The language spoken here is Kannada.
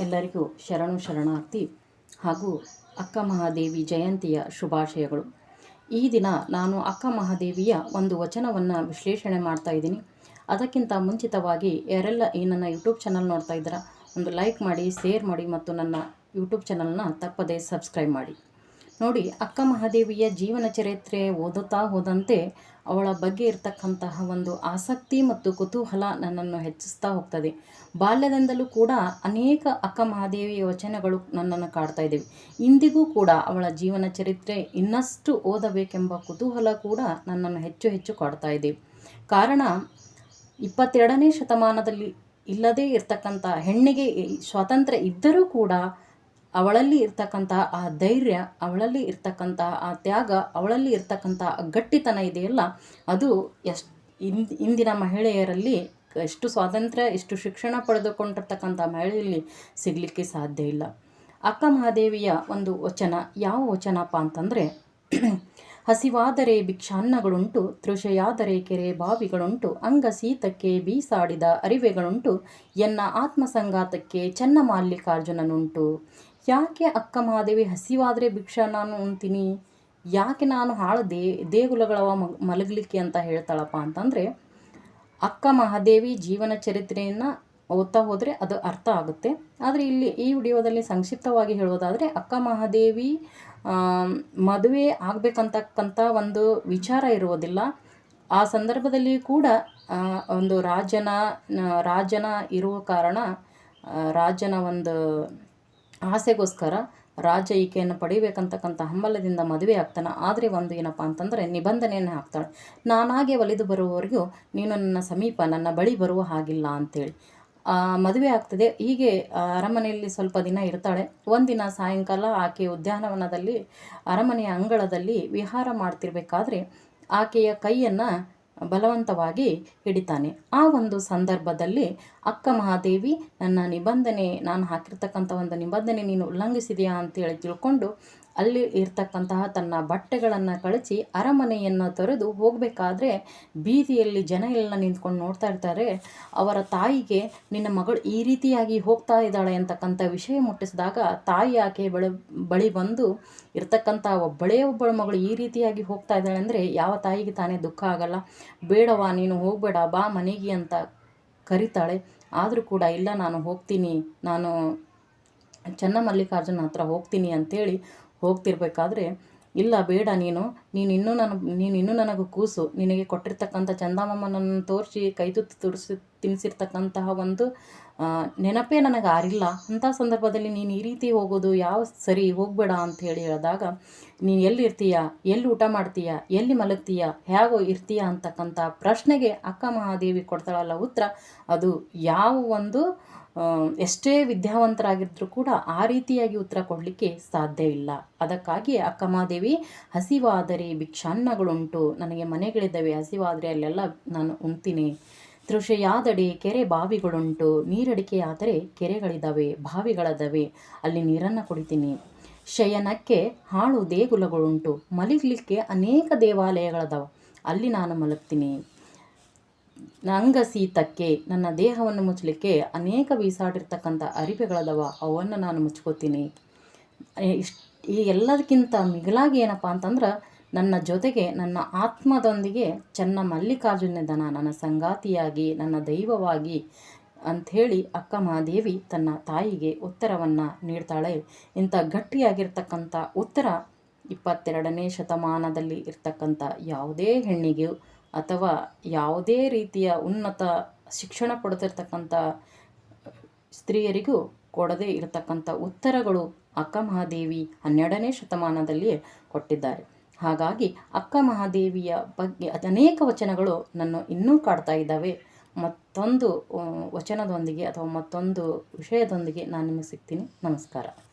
ಎಲ್ಲರಿಗೂ ಶರಣು ಶರಣಾರ್ಥಿ ಹಾಗೂ ಅಕ್ಕ ಮಹಾದೇವಿ ಜಯಂತಿಯ ಶುಭಾಶಯಗಳು. ಈ ದಿನ ನಾನು ಅಕ್ಕ ಮಹಾದೇವಿಯ ಒಂದು ವಚನವನ್ನು ವಿಶ್ಲೇಷಣೆ ಮಾಡ್ತಾ ಇದ್ದೀನಿ. ಅದಕ್ಕಿಂತ ಮುಂಚಿತವಾಗಿ ಯಾರೆಲ್ಲ ಈ ಯೂಟ್ಯೂಬ್ ಚಾನಲ್ ನೋಡ್ತಾ ಇದ್ದೀರಾ, ಒಂದು ಲೈಕ್ ಮಾಡಿ, ಶೇರ್ ಮಾಡಿ ಮತ್ತು ನನ್ನ ಯೂಟ್ಯೂಬ್ ಚಾನಲ್ನ ತಪ್ಪದೇ ಸಬ್ಸ್ಕ್ರೈಬ್ ಮಾಡಿ. ನೋಡಿ, ಅಕ್ಕ ಮಹಾದೇವಿಯ ಜೀವನ ಚರಿತ್ರೆ ಓದುತ್ತಾ ಹೋದಂತೆ ಅವಳ ಬಗ್ಗೆ ಇರತಕ್ಕಂತಹ ಒಂದು ಆಸಕ್ತಿ ಮತ್ತು ಕುತೂಹಲ ನನ್ನನ್ನು ಹೆಚ್ಚಿಸ್ತಾ ಹೋಗ್ತದೆ. ಬಾಲ್ಯದಿಂದಲೂ ಕೂಡ ಅನೇಕ ಅಕ್ಕ ಮಹಾದೇವಿ ವಚನಗಳು ನನ್ನನ್ನು ಕಾಡ್ತಾ ಇದ್ದೇವೆ. ಇಂದಿಗೂ ಕೂಡ ಅವಳ ಜೀವನ ಚರಿತ್ರೆ ಇನ್ನಷ್ಟು ಓದಬೇಕೆಂಬ ಕುತೂಹಲ ಕೂಡ ನನ್ನನ್ನು ಹೆಚ್ಚು ಹೆಚ್ಚು ಕಾಡ್ತಾ ಇದೆ. ಕಾರಣ, ಇಪ್ಪತ್ತೆರಡನೇ ಶತಮಾನದಲ್ಲಿ ಇಲ್ಲದೇ ಇರತಕ್ಕಂಥ ಹೆಣ್ಣಿಗೆ ಸ್ವಾತಂತ್ರ್ಯ ಇದ್ದರೂ ಕೂಡ ಅವಳಲ್ಲಿ ಇರ್ತಕ್ಕಂತಹ ಆ ಧೈರ್ಯ, ಅವಳಲ್ಲಿ ಇರ್ತಕ್ಕಂತಹ ಆ ತ್ಯಾಗ, ಅವಳಲ್ಲಿ ಇರ್ತಕ್ಕಂತಹ ಗಟ್ಟಿತನ ಇದೆಯಲ್ಲ, ಅದು ಎಷ್ಟು ಇಂದ್ ಇಂದಿನ ಮಹಿಳೆಯರಲ್ಲಿ ಎಷ್ಟು ಸ್ವಾತಂತ್ರ್ಯ, ಎಷ್ಟು ಶಿಕ್ಷಣ ಪಡೆದುಕೊಂಡಿರ್ತಕ್ಕಂಥ ಮಹಿಳೆಯಲ್ಲಿ ಸಿಗಲಿಕ್ಕೆ ಸಾಧ್ಯ ಇಲ್ಲ. ಅಕ್ಕ ಮಹಾದೇವಿಯ ಒಂದು ವಚನ, ಯಾವ ವಚನಪ್ಪ ಅಂತಂದರೆ, ಹಸಿವಾದರೆ ಭಿಕ್ಷಾನ್ನಗಳುಂಟು, ತೃಷೆಯಾದರೆ ಕೆರೆ ಬಾವಿಗಳುಂಟು ಅಂಗ ಸೀತಕ್ಕೆ ಬೀಸಾಡಿದ ಅರಿವೆಗಳುಂಟು, ಎನ್ನ ಆತ್ಮಸಂಗಾತಕ್ಕೆ ಚೆನ್ನ ಮಲ್ಲಿಕಾರ್ಜುನನುಂಟು ಯಾಕೆ ಅಕ್ಕ ಮಹಾದೇವಿ ಹಸಿವಾದರೆ ಭಿಕ್ಷ ನಾನು ಉಣ್ತೀನಿ? ಯಾಕೆ ನಾನು ಹಾಳು ದೇ, ದೇಗುಲಗಳವ ಮಲಗಲಿಕ್ಕೆ ಅಂತ ಹೇಳ್ತಾಳಪ್ಪ ಅಂತಂದರೆ, ಅಕ್ಕ ಮಹಾದೇವಿ ಜೀವನ ಚರಿತ್ರೆಯನ್ನು ಓದ್ತಾ ಹೋದರೆ ಅದು ಅರ್ಥ ಆಗುತ್ತೆ. ಆದರೆ ಇಲ್ಲಿ ಈ ವಿಡಿಯೋದಲ್ಲಿ ಸಂಕ್ಷಿಪ್ತವಾಗಿ ಹೇಳೋದಾದರೆ ಅಕ್ಕ ಮಹಾದೇವಿ ಮದುವೆ ಆಗಬೇಕಂತಕ್ಕಂಥ ಒಂದು ವಿಚಾರ ಇರುವುದಿಲ್ಲ. ಆ ಸಂದರ್ಭದಲ್ಲಿ ಕೂಡ ಒಂದು ರಾಜನ ರಾಜನ ಇರುವ ಕಾರಣ ರಾಜನ ಒಂದು ಆಸೆಗೋಸ್ಕರ ರಾಜ ಈಕೆಯನ್ನು ಪಡಿಬೇಕಂತಕ್ಕಂಥ ಹಂಬಲದಿಂದ ಮದುವೆ ಆಗ್ತಾನೆ. ಆದರೆ ಒಂದು ಏನಪ್ಪ ಅಂತಂದರೆ ನಿಬಂಧನೆಯನ್ನು ಹಾಕ್ತಾಳೆ. ನಾನಾಗೆ ಒಲಿದು ಬರುವವರೆಗೂ ನೀನು ನನ್ನ ಸಮೀಪ, ನನ್ನ ಬಳಿ ಬರುವ ಹಾಗಿಲ್ಲ ಅಂಥೇಳಿ ಮದುವೆ ಆಗ್ತದೆ. ಹೀಗೆ ಅರಮನೆಯಲ್ಲಿ ಸ್ವಲ್ಪ ದಿನ ಇರ್ತಾಳೆ. ಒಂದಿನ ಸಾಯಂಕಾಲ ಆಕೆ ಉದ್ಯಾನವನದಲ್ಲಿ, ಅರಮನೆಯ ಅಂಗಳದಲ್ಲಿ ವಿಹಾರ ಮಾಡ್ತಿರ್ಬೇಕಾದ್ರೆ ಆಕೆಯ ಕೈಯನ್ನು ಬಲವಂತವಾಗಿ ಹಿಡಿತಾನೆ. ಆ ಒಂದು ಸಂದರ್ಭದಲ್ಲಿ ಅಕ್ಕ ಮಹಾದೇವಿ, ನನ್ನ ನಿಬಂಧನೆ, ನಾನು ಹಾಕಿರ್ತಕ್ಕಂಥ ಒಂದು ನಿಬಂಧನೆ ನೀನು ಉಲ್ಲಂಘಿಸಿದೆಯಾ ಅಂತೇಳಿ ತಿಳ್ಕೊಂಡು ಅಲ್ಲಿ ಇರ್ತಕ್ಕಂತಹ ತನ್ನ ಬಟ್ಟೆಗಳನ್ನು ಕಳಚಿ ಅರಮನೆಯನ್ನು ತೊರೆದು ಹೋಗಬೇಕಾದ್ರೆ ಬೀದಿಯಲ್ಲಿ ಜನ ಎಲ್ಲ ನಿಂತ್ಕೊಂಡು ನೋಡ್ತಾ ಇರ್ತಾರೆ. ಅವರ ತಾಯಿಗೆ, ನಿನ್ನ ಮಗಳು ಈ ರೀತಿಯಾಗಿ ಹೋಗ್ತಾ ಇದ್ದಾಳೆ ಅಂತಕ್ಕಂಥ ವಿಷಯ ಮುಟ್ಟಿಸಿದಾಗ ತಾಯಿ ಆಕೆ ಬಳಿ ಬಳಿ ಬಂದು ಇರ್ತಕ್ಕಂಥ ಒಬ್ಬಳೇ ಒಬ್ಬಳ ಮಗಳು ಈ ರೀತಿಯಾಗಿ ಹೋಗ್ತಾ ಇದ್ದಾಳೆ ಅಂದರೆ ಯಾವ ತಾಯಿಗೆ ತಾನೇ ದುಃಖ ಆಗಲ್ಲ. ಬೇಡವಾ, ನೀನು ಹೋಗಬೇಡ, ಬಾ ಮನೆಗೆ ಅಂತ ಕರಿತಾಳೆ. ಆದರೂ ಕೂಡ, ಇಲ್ಲ, ನಾನು ಹೋಗ್ತೀನಿ, ನಾನು ಚನ್ನಮಲ್ಲಿಕಾರ್ಜುನ ಹತ್ರ ಹೋಗ್ತೀನಿ ಅಂತೇಳಿ ಹೋಗ್ತಿರ್ಬೇಕಾದ್ರೆ ಇಲ್ಲ, ಬೇಡ ನೀನು. ನೀನು ಇನ್ನೂ ನನ್ನ ನೀನು ಇನ್ನೂ ನನಗೆ ಕೂಸು. ನಿನಗೆ ಕೊಟ್ಟಿರ್ತಕ್ಕಂಥ ಚಂದಾಮಮ್ಮನನ್ನು ತೋರಿಸಿ, ಕೈ ತುತ್ತು ತುರಿಸಿ ತಿನ್ನಿಸಿರ್ತಕ್ಕಂತಹ ಒಂದು ನೆನಪೇ ನನಗೆ ಆರಿಲ್ಲ. ಅಂಥ ಸಂದರ್ಭದಲ್ಲಿ ನೀನು ಈ ರೀತಿ ಹೋಗೋದು ಯಾವ ಸರಿ ಹೋಗಬೇಡ ಅಂತ ಹೇಳಿ ಹೇಳಿದಾಗ, ನೀನು ಎಲ್ಲಿ ಇರ್ತೀಯ? ಎಲ್ಲಿ ಊಟ ಮಾಡ್ತೀಯ? ಎಲ್ಲಿ ಮಲಗ್ತೀಯ? ಹೇಗೋ ಇರ್ತೀಯ ಅಂತಕ್ಕಂಥ ಪ್ರಶ್ನೆಗೆ ಅಕ್ಕ ಮಹಾದೇವಿ ಕೊಡ್ತಾಳಲ್ಲ ಉತ್ತರ, ಅದು ಯಾವ ಒಂದು ಎಷ್ಟೇ ವಿದ್ಯಾವಂತರಾಗಿದ್ದರೂ ಕೂಡ ಆ ರೀತಿಯಾಗಿ ಉತ್ತರ ಕೊಡಲಿಕ್ಕೆ ಸಾಧ್ಯ ಇಲ್ಲ. ಅದಕ್ಕಾಗಿ ಅಕ್ಕಮಾದೇವಿ, ಹಸಿವಾದರೆ ಭಿಕ್ಷಾನ್ನಗಳುಂಟು. ನನಗೆ ಮನೆಗಳಿದ್ದಾವೆ, ಹಸಿವಾದರೆ ಅಲ್ಲೆಲ್ಲ ನಾನು ಉಣ್ತೀನಿ. ತೃಷೆಯಾದಡೆ ಕೆರೆ ಬಾವಿಗಳುಂಟು. ನೀರಡಿಕೆಯಾದರೆ ಕೆರೆಗಳಿದ್ದಾವೆ ಬಾವಿಗಳದವೆ. ಅಲ್ಲಿ ನೀರನ್ನು ಕುಡಿತೀನಿ. ಶಯನಕ್ಕೆ ಹಾಳು ದೇಗುಲಗಳುಂಟು. ಮಲಗಲಿಕ್ಕೆ ಅನೇಕ ದೇವಾಲಯಗಳದಾವೆ. ಅಲ್ಲಿ ನಾನು ಮಲಗ್ತೀನಿ. ಅಂಗಸೀತಕ್ಕೆ ನನ್ನ ದೇಹವನ್ನು ಮುಚ್ಚಲಿಕ್ಕೆ ಅನೇಕ ಬೀಸಾಡಿರ್ತಕ್ಕಂಥ ಅರಿವೆಗಳದವ ಅವನ್ನು ನಾನು ಮುಚ್ಕೋತೀನಿ. ಇಷ್ಟು, ಈ ಎಲ್ಲದಕ್ಕಿಂತ ಮಿಗಿಲಾಗಿ ಏನಪ್ಪ ಅಂತಂದ್ರೆ, ನನ್ನ ಜೊತೆಗೆ ನನ್ನ ಆತ್ಮದೊಂದಿಗೆ ಚೆನ್ನ ಮಲ್ಲಿಕಾರ್ಜುನಿದ್ದಾನ ನನ್ನ ಸಂಗಾತಿಯಾಗಿ, ನನ್ನ ದೈವವಾಗಿ ಅಂಥೇಳಿ ಅಕ್ಕ ಮಹಾದೇವಿ ತನ್ನ ತಾಯಿಗೆ ಉತ್ತರವನ್ನು ನೀಡ್ತಾಳೆ. ಇಂಥ ಗಟ್ಟಿಯಾಗಿರ್ತಕ್ಕಂಥ ಉತ್ತರ ಇಪ್ಪತ್ತೆರಡನೇ ಶತಮಾನದಲ್ಲಿ ಇರ್ತಕ್ಕಂಥ ಯಾವುದೇ ಹೆಣ್ಣಿಗೂ ಅಥವಾ ಯಾವುದೇ ರೀತಿಯ ಉನ್ನತ ಶಿಕ್ಷಣ ಪಡೆದಿರ್ತಕ್ಕಂಥ ಸ್ತ್ರೀಯರಿಗೂ ಕೊಡದೇ ಇರತಕ್ಕಂಥ ಉತ್ತರಗಳು ಅಕ್ಕ ಮಹಾದೇವಿ ಹನ್ನೆರಡನೇ ಶತಮಾನದಲ್ಲಿ ಕೊಟ್ಟಿದ್ದಾರೆ. ಹಾಗಾಗಿ ಅಕ್ಕ ಮಹಾದೇವಿಯ ಬಗ್ಗೆ ಅನೇಕ ವಚನಗಳು ನನ್ನ ಇನ್ನೂ ಕಾಡ್ತಾ ಇದ್ದಾವೆ. ಮತ್ತೊಂದು ವಚನದೊಂದಿಗೆ ಅಥವಾ ಮತ್ತೊಂದು ವಿಷಯದೊಂದಿಗೆ ನಾನು ನಿಮಗೆ ಸಿಗ್ತೀನಿ. ನಮಸ್ಕಾರ.